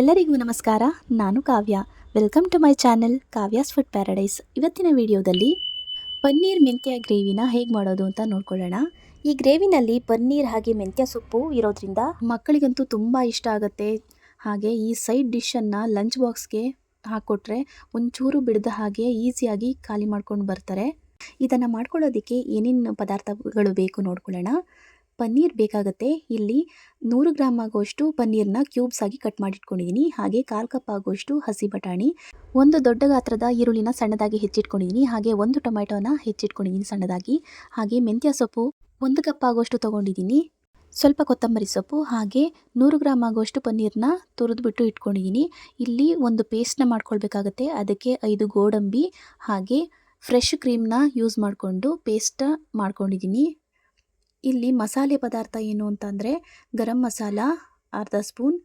ಎಲ್ಲರಿಗೂ ನಮಸ್ಕಾರ, ನಾನು Kavya. Welcome to my channel Kavya's food paradise ಇವತ್ತಿನ ವಿಡಿಯೋದಲ್ಲಿ ಪನ್ನೀರ್ ಮೆಂತ್ಯ ಗ್ರೇವಿನ ಹೇಗೆ ಮಾಡೋದು ಅಂತ ನೋಡ್ಕೊಳ್ಳೋಣ. ಈ ಗ್ರೇವಿನಲ್ಲಿ ಪನ್ನೀರ್ ಹಾಗೆ ಮೆಂತ್ಯ ಸೊಪ್ಪು ಇರೋದ್ರಿಂದ ಮಕ್ಕಳಿಗಂತೂ ತುಂಬ ಇಷ್ಟ ಆಗುತ್ತೆ. ಹಾಗೆ ಈ ಸೈಡ್ ಡಿಶನ್ನು ಲಂಚ್ ಬಾಕ್ಸ್ಗೆ ಹಾಕ್ಕೊಟ್ರೆ ಒಂಚೂರು ಬಿಡದ ಹಾಗೆ ಈಸಿಯಾಗಿ ಖಾಲಿ ಮಾಡ್ಕೊಂಡು ಬರ್ತಾರೆ. ಇದನ್ನು ಮಾಡ್ಕೊಳ್ಳೋದಕ್ಕೆ ಏನೇನು ಪದಾರ್ಥಗಳು ಬೇಕು ನೋಡ್ಕೊಳ್ಳೋಣ. ಪನ್ನೀರ್ ಬೇಕಾಗುತ್ತೆ. ಇಲ್ಲಿ ನೂರು ಗ್ರಾಮ್ ಆಗುವಷ್ಟು ಪನ್ನೀರ್ನ ಕ್ಯೂಬ್ಸ್ ಆಗಿ ಕಟ್ ಮಾಡಿಟ್ಕೊಂಡಿದ್ದೀನಿ ಹಾಗೆ ಕಾಲು ಕಪ್ ಆಗುವಷ್ಟು ಹಸಿ ಬಟಾಣಿ, ಒಂದು ದೊಡ್ಡ ಗಾತ್ರದ ಈರುಳ್ಳಿನ ಸಣ್ಣದಾಗಿ ಹೆಚ್ಚಿಟ್ಕೊಂಡಿದ್ದೀನಿ ಹಾಗೆ ಒಂದು ಟೊಮೆಟೊನ ಹೆಚ್ಚಿಟ್ಕೊಂಡಿದ್ದೀನಿ ಸಣ್ಣದಾಗಿ. ಹಾಗೆ ಮೆಂತ್ಯ ಸೊಪ್ಪು ಒಂದು ಕಪ್ ಆಗುವಷ್ಟು ತೊಗೊಂಡಿದ್ದೀನಿ ಸ್ವಲ್ಪ ಕೊತ್ತಂಬರಿ ಸೊಪ್ಪು, ಹಾಗೆ ನೂರು ಗ್ರಾಮ್ ಆಗುವಷ್ಟು ಪನ್ನೀರ್ನ ತುರಿದ್ಬಿಟ್ಟು ಇಟ್ಕೊಂಡಿದ್ದೀನಿ ಇಲ್ಲಿ ಒಂದು ಪೇಸ್ಟ್ನ ಮಾಡ್ಕೊಳ್ಬೇಕಾಗತ್ತೆ. ಅದಕ್ಕೆ ಐದು ಗೋಡಂಬಿ, ಹಾಗೆ ಫ್ರೆಶ್ ಕ್ರೀಮ್ನ ಯೂಸ್ ಮಾಡಿಕೊಂಡು ಪೇಸ್ಟ ಮಾಡ್ಕೊಂಡಿದ್ದೀನಿ ಇಲ್ಲಿ ಮಸಾಲೆ ಪದಾರ್ಥ ಏನು ಅಂತಂದರೆ ಗರಂ ಮಸಾಲ ಅರ್ಧ ಸ್ಪೂನ್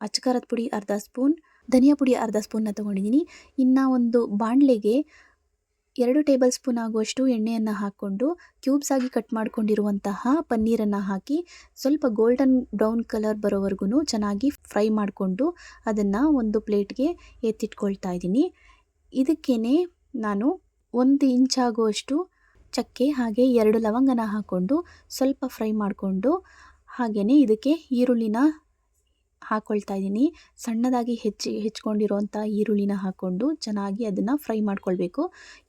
ಅಚ್ಚಕಾರದ ಪುಡಿ ಅರ್ಧ ಸ್ಪೂನ್, ಧನಿಯಾ ಪುಡಿ ಅರ್ಧ ಸ್ಪೂನ್ನ ತೊಗೊಂಡಿದ್ದೀನಿ ಇನ್ನು ಒಂದು ಬಾಣಲೆಗೆ ಎರಡು ಟೇಬಲ್ ಸ್ಪೂನ್ ಆಗುವಷ್ಟು ಎಣ್ಣೆಯನ್ನು ಹಾಕ್ಕೊಂಡು ಕ್ಯೂಬ್ಸ್ ಆಗಿ ಕಟ್ ಮಾಡಿಕೊಂಡಿರುವಂತಹ ಪನ್ನೀರನ್ನು ಹಾಕಿ ಸ್ವಲ್ಪ ಗೋಲ್ಡನ್ ಬ್ರೌನ್ ಕಲರ್ ಬರೋವರೆಗೂ ಚೆನ್ನಾಗಿ ಫ್ರೈ ಮಾಡಿಕೊಂಡು ಅದನ್ನು ಒಂದು ಪ್ಲೇಟ್ಗೆ ಎತ್ತಿಟ್ಕೊಳ್ತಾ ಇದ್ದೀನಿ ಇದಕ್ಕೇ ನಾನು ಒಂದು ಇಂಚಾಗುವಷ್ಟು ಚಕ್ಕೆ ಹಾಗೆ ಎರಡು ಲವಂಗನ ಹಾಕ್ಕೊಂಡು ಸ್ವಲ್ಪ ಫ್ರೈ ಮಾಡಿಕೊಂಡು ಹಾಗೆಯೇ ಇದಕ್ಕೆ ಈರುಳ್ಳಿನ ಹಾಕ್ಕೊಳ್ತಾ ಇದ್ದೀನಿ. ಸಣ್ಣದಾಗಿ ಹೆಚ್ಚಿ ಹೆಚ್ಕೊಂಡಿರುವಂಥ ಈರುಳ್ಳಿನ ಹಾಕ್ಕೊಂಡು ಚೆನ್ನಾಗಿ ಅದನ್ನು ಫ್ರೈ ಮಾಡ್ಕೊಳ್ಬೇಕು.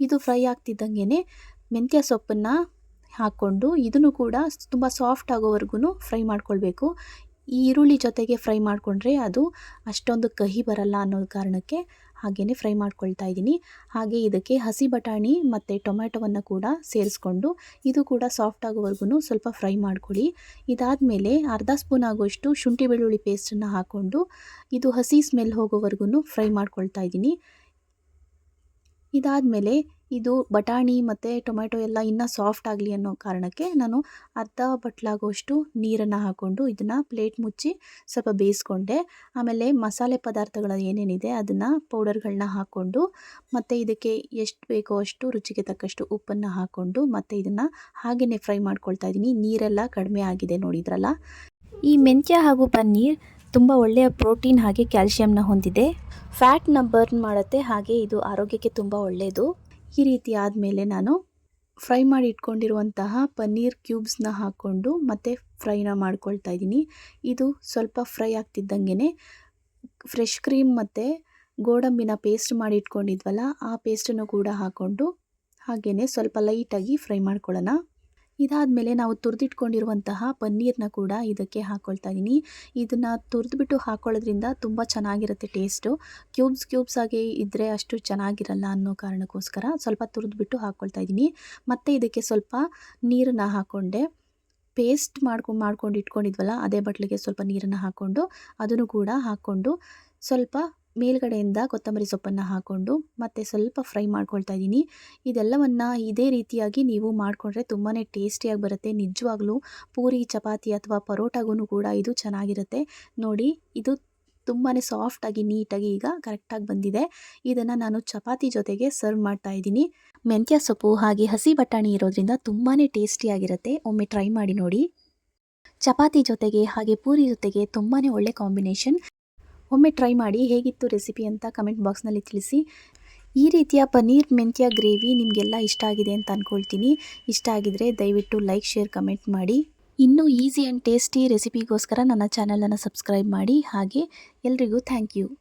ಇದು ಫ್ರೈ ಆಗ್ತಿದ್ದಂಗೆ ಮೆಂತ್ಯ ಸೊಪ್ಪನ್ನು ಹಾಕ್ಕೊಂಡು ಇದನ್ನು ಕೂಡ ತುಂಬ ಸಾಫ್ಟ್ ಆಗೋವರೆಗೂ ಫ್ರೈ ಮಾಡ್ಕೊಳ್ಬೇಕು. ಈ ಈರುಳ್ಳಿ ಜೊತೆಗೆ ಫ್ರೈ ಮಾಡಿಕೊಂಡ್ರೆ ಅದು ಅಷ್ಟೊಂದು ಕಹಿ ಬರಲ್ಲ ಅನ್ನೋ ಕಾರಣಕ್ಕೆ ಹಾಗೆಯೇ ಫ್ರೈ ಮಾಡ್ಕೊಳ್ತಾ ಇದ್ದೀನಿ. ಹಾಗೆ ಇದಕ್ಕೆ ಹಸಿ ಬಟಾಣಿ ಮತ್ತು ಟೊಮ್ಯಾಟೊವನ್ನು ಕೂಡ ಸೇರಿಸ್ಕೊಂಡು ಇದು ಕೂಡ ಸಾಫ್ಟ್ ಆಗೋವರೆಗೂ ಸ್ವಲ್ಪ ಫ್ರೈ ಮಾಡ್ಕೊಳ್ಳಿ. ಇದಾದಮೇಲೆ ಅರ್ಧ ಸ್ಪೂನ್ ಆಗುವಷ್ಟು ಶುಂಠಿ ಬೆಳ್ಳುಳ್ಳಿ ಪೇಸ್ಟನ್ನು ಹಾಕ್ಕೊಂಡು ಇದು ಹಸಿ ಸ್ಮೆಲ್ ಹೋಗೋವರೆಗೂ ಫ್ರೈ ಮಾಡ್ಕೊಳ್ತಾ ಇದ್ದೀನಿ. ಇದಾದಮೇಲೆ ಇದು ಬಟಾಣಿ ಮತ್ತು ಟೊಮೆಟೊ ಎಲ್ಲ ಇನ್ನೂ ಸಾಫ್ಟ್ ಆಗಲಿ ಅನ್ನೋ ಕಾರಣಕ್ಕೆ ನಾನು ಅರ್ಧ ಬಟ್ಲಾಗುವಷ್ಟು ನೀರನ್ನು ಹಾಕ್ಕೊಂಡು ಇದನ್ನು ಪ್ಲೇಟ್ ಮುಚ್ಚಿ ಸ್ವಲ್ಪ ಬೇಯಿಸ್ಕೊಂಡೆ. ಆಮೇಲೆ ಮಸಾಲೆ ಪದಾರ್ಥಗಳು ಏನೇನಿದೆ ಅದನ್ನು ಪೌಡರ್ಗಳನ್ನ ಹಾಕ್ಕೊಂಡು ಮತ್ತು ಇದಕ್ಕೆ ಎಷ್ಟು ಬೇಕೋ ಅಷ್ಟು ರುಚಿಗೆ ತಕ್ಕಷ್ಟು ಉಪ್ಪನ್ನು ಹಾಕ್ಕೊಂಡು ಮತ್ತು ಇದನ್ನು ಹಾಗೆಯೇ ಫ್ರೈ ಮಾಡ್ಕೊಳ್ತಾ ಇದ್ದೀನಿ. ನೀರೆಲ್ಲ ಕಡಿಮೆ ಆಗಿದೆ ನೋಡಿದ್ರಲ್ಲ? ಈ ಮೆಂತ್ಯ ಹಾಗೂ ಪನ್ನೀರ್ ತುಂಬ ಒಳ್ಳೆಯ ಪ್ರೋಟೀನ್ ಹಾಗೆ ಕ್ಯಾಲ್ಶಿಯಂನ ಹೊಂದಿದೆ. ಫ್ಯಾಟ್ನ ಬರ್ನ್ ಮಾಡುತ್ತೆ, ಹಾಗೆ ಇದು ಆರೋಗ್ಯಕ್ಕೆ ತುಂಬ ಒಳ್ಳೆಯದು ಈ ರೀತಿ ಆದಮೇಲೆ ನಾನು ಫ್ರೈ ಮಾಡಿ ಇಟ್ಕೊಂಡಿರುವಂತಹ ಪನ್ನೀರ್ ಕ್ಯೂಬ್ಸ್ನ ಹಾಕ್ಕೊಂಡು ಮತ್ತೆ ಫ್ರೈನ ಮಾಡ್ಕೊಳ್ತಾ ಇದ್ದೀನಿ. ಇದು ಸ್ವಲ್ಪ ಫ್ರೈ ಆಗ್ತಿದ್ದಂಗೆ ಫ್ರೆಶ್ ಕ್ರೀಮ್ ಮತ್ತು ಗೋಡಂಬಿನ ಪೇಸ್ಟ್ ಮಾಡಿ ಇಟ್ಕೊಂಡಿದ್ವಲ್ಲ, ಆ ಪೇಸ್ಟನ್ನು ಕೂಡ ಹಾಕ್ಕೊಂಡು ಹಾಗೆಯೇ ಸ್ವಲ್ಪ ಲೈಟಾಗಿ ಫ್ರೈ ಮಾಡ್ಕೊಳ್ಳೋಣ. ಇದಾದಮೇಲೆ ನಾವು ತುರಿದಿಟ್ಕೊಂಡಿರುವಂತಹ ಪನ್ನೀರನ್ನ ಕೂಡ ಇದಕ್ಕೆ ಹಾಕ್ಕೊಳ್ತಾ ಇದ್ದೀನಿ ಇದನ್ನು ತುರಿದ್ಬಿಟ್ಟು ಹಾಕ್ಕೊಳ್ಳೋದ್ರಿಂದ ತುಂಬ ಚೆನ್ನಾಗಿರುತ್ತೆ ಟೇಸ್ಟು. ಕ್ಯೂಬ್ಸ್ ಕ್ಯೂಬ್ಸ್ ಆಗಿ ಇದ್ದರೆ ಅಷ್ಟು ಚೆನ್ನಾಗಿರಲ್ಲ ಅನ್ನೋ ಕಾರಣಕ್ಕೋಸ್ಕರ ಸ್ವಲ್ಪ ತುರಿದ್ಬಿಟ್ಟು ಹಾಕ್ಕೊಳ್ತಾ ಇದ್ದೀನಿ ಮತ್ತು ಇದಕ್ಕೆ ಸ್ವಲ್ಪ ನೀರನ್ನು ಹಾಕ್ಕೊಂಡೆ ಪೇಸ್ಟ್ ಮಾಡ್ಕೊಂಡು ಮಾಡ್ಕೊಂಡು ಇಟ್ಕೊಂಡಿದ್ವಲ್ಲ, ಅದೇ ಬಟ್ಲಿಗೆ ಸ್ವಲ್ಪ ನೀರನ್ನು ಹಾಕ್ಕೊಂಡು ಅದನ್ನು ಕೂಡ ಹಾಕ್ಕೊಂಡು ಸ್ವಲ್ಪ ಮೇಲ್ಗಡೆಯಿಂದ ಕೊತ್ತಂಬರಿ ಸೊಪ್ಪನ್ನು ಹಾಕ್ಕೊಂಡು ಮತ್ತು ಸ್ವಲ್ಪ ಫ್ರೈ ಮಾಡ್ಕೊಳ್ತಾ ಇದ್ದೀನಿ. ಇದೆಲ್ಲವನ್ನು ಇದೇ ರೀತಿಯಾಗಿ ನೀವು ಮಾಡಿಕೊಂಡ್ರೆ ತುಂಬಾ ಟೇಸ್ಟಿಯಾಗಿ ಬರುತ್ತೆ. ನಿಜವಾಗ್ಲೂ ಪೂರಿ, ಚಪಾತಿ ಅಥವಾ ಪರೋಟಾಗೂ ಕೂಡ ಇದು ಚೆನ್ನಾಗಿರುತ್ತೆ. ನೋಡಿ, ಇದು ತುಂಬಾ ಸಾಫ್ಟಾಗಿ ನೀಟಾಗಿ ಈಗ ಕರೆಕ್ಟಾಗಿ ಬಂದಿದೆ. ಇದನ್ನು ನಾನು ಚಪಾತಿ ಜೊತೆಗೆ ಸರ್ವ್ ಮಾಡ್ತಾ ಇದ್ದೀನಿ. ಮೆಂತ್ಯ ಸೊಪ್ಪು ಹಾಗೆ ಹಸಿ ಬಟಾಣಿ ಇರೋದ್ರಿಂದ ತುಂಬಾ ಟೇಸ್ಟಿಯಾಗಿರುತ್ತೆ. ಒಮ್ಮೆ ಟ್ರೈ ಮಾಡಿ ನೋಡಿ. ಚಪಾತಿ ಜೊತೆಗೆ ಹಾಗೆ ಪೂರಿ ಜೊತೆಗೆ ತುಂಬಾ ಒಳ್ಳೆ ಕಾಂಬಿನೇಷನ್ ಒಮ್ಮೆ ಟ್ರೈ ಮಾಡಿ ಹೇಗಿತ್ತು ರೆಸಿಪಿ ಅಂತ ಕಮೆಂಟ್ ಬಾಕ್ಸ್ನಲ್ಲಿ ತಿಳಿಸಿ. ಈ ರೀತಿಯ ಪನ್ನೀರ್ ಮೆಂತ್ಯ ಗ್ರೇವಿ ನಿಮಗೆಲ್ಲ ಇಷ್ಟ ಆಗಿದೆ ಅಂತ ಅಂದ್ಕೊಳ್ತೀನಿ ಇಷ್ಟ ಆಗಿದರೆ ದಯವಿಟ್ಟು ಲೈಕ್ ಶೇರ್ ಕಮೆಂಟ್ ಮಾಡಿ. ಇನ್ನೂ ಈಸಿ ಆ್ಯಂಡ್ ಟೇಸ್ಟಿ ರೆಸಿಪಿಗೋಸ್ಕರ ನನ್ನ ಚಾನಲನ್ನು ಸಬ್ಸ್ಕ್ರೈಬ್ ಮಾಡಿ. ಹಾಗೆ ಎಲ್ರಿಗೂ ಥ್ಯಾಂಕ್ ಯು